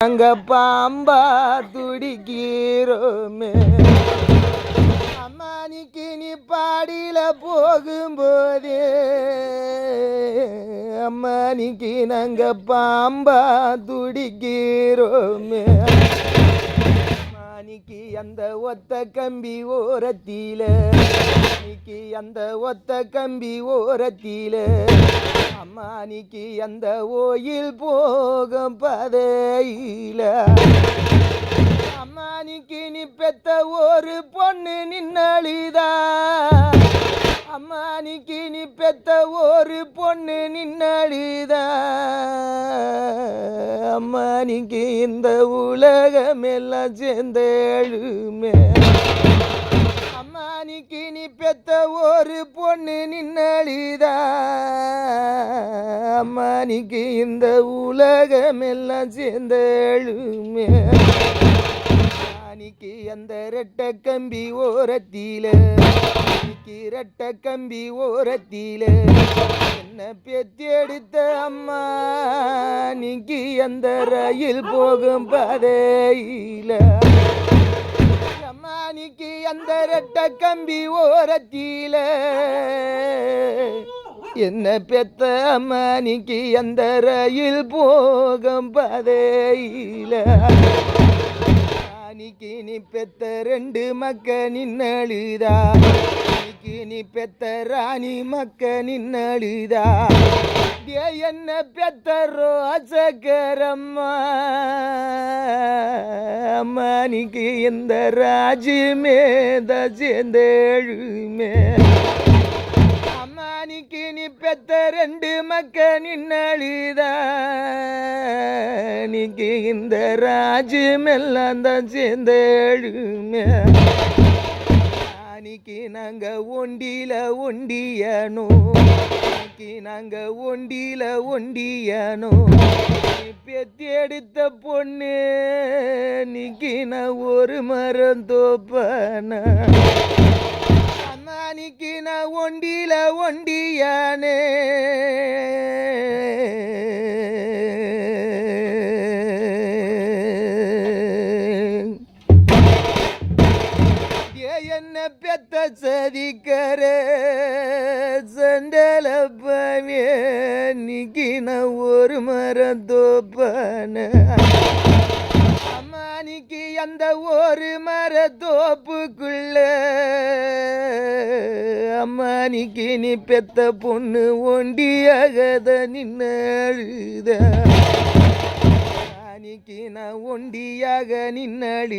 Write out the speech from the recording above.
அங்க பாம்பா துடிக்கிறோமே. அம்மானிக்கு நீ பாடியில போகும்போதே அம்மானிக்கு நாங்க பாம்பா துடிக்கிறோமே. மணிக்கு அந்த ஒத்த கம்பி ஓரத்தில. மணிக்கு அந்த ஒத்த கம்பி ஓரத்தில. அம்மானிக்கு அந்த ஓயில் போகும் பதையில. அம்மானிக்கு நீ பெத்த ஒரு பொண்ணு நின்னழிதா. அம்மானிக்கு நீ பெத்த ஒரு பொண்ணு நின்னழிதா? அம்மானிக்கு இந்த உலகம் எல்லாம் சேர்ந்து எழுமே அம்மானிக்கு நீ பெத்த ஒரு பொண்ணு நின்னழிதா? அம்மானிக்கு இந்த உலகம் எல்லாம் சேர்ந்து எழுமே அந்த ரெட்ட கம்பி ஓரத்தில. ரெட்ட கம்பி ஓரத்தில. என்ன பேத்தி எடுத்த அம்மா? அன்னைக்கு அந்த ரயில் போகும் பாதையில. நீக்கி அந்த ரெட்ட கம்பி ஓரத்தில. என்ன பெத்த அம்மானிக்கு அந்த ரயில் போகும் பதையில. ராணிக்கு நீ பெத்த ரெண்டு மக்க நின்னழுதா? ராணிக்கு நீ பெத்த ராணி மக்க நின்னழுதா? ஏ என்ன பெத்த ரோசகரம்மா அம்மானிக்கு இந்த ராஜுமே தசேந்தேழுமே. பெத்த ரெண்டு மக்க நின்னழுதா நீக்கு இந்த ராஜ்யம் எல்லாம் தான் சேர்ந்தேழுமே. அன்னைக்கு நாங்க ஒண்டியில ஒண்டியனோ அன்னைக்கு நாங்க ஒண்டியில ஒண்டியனோ நீ பெத்தி எடுத்த பொண்ணு நிக்கின நான் ஒரு மரம் தோப்பன. அன்னைக்கு நான் ஒண்டியில ஒண்டியானே. ஏ என்ன பெத்த சதிக்கர சண்டல பவே நான் ஒரு மரத்தோப்பன. அம்மானிக்கு அந்த ஒரு மரத்தோப்புக்குள் அம்மானிக்கு நீ பெத்த பொண்ணு ஒண்டியாகத நின்னழுத. அழுத அன்னைக்கு நான் ஒண்டியாக நின்னடி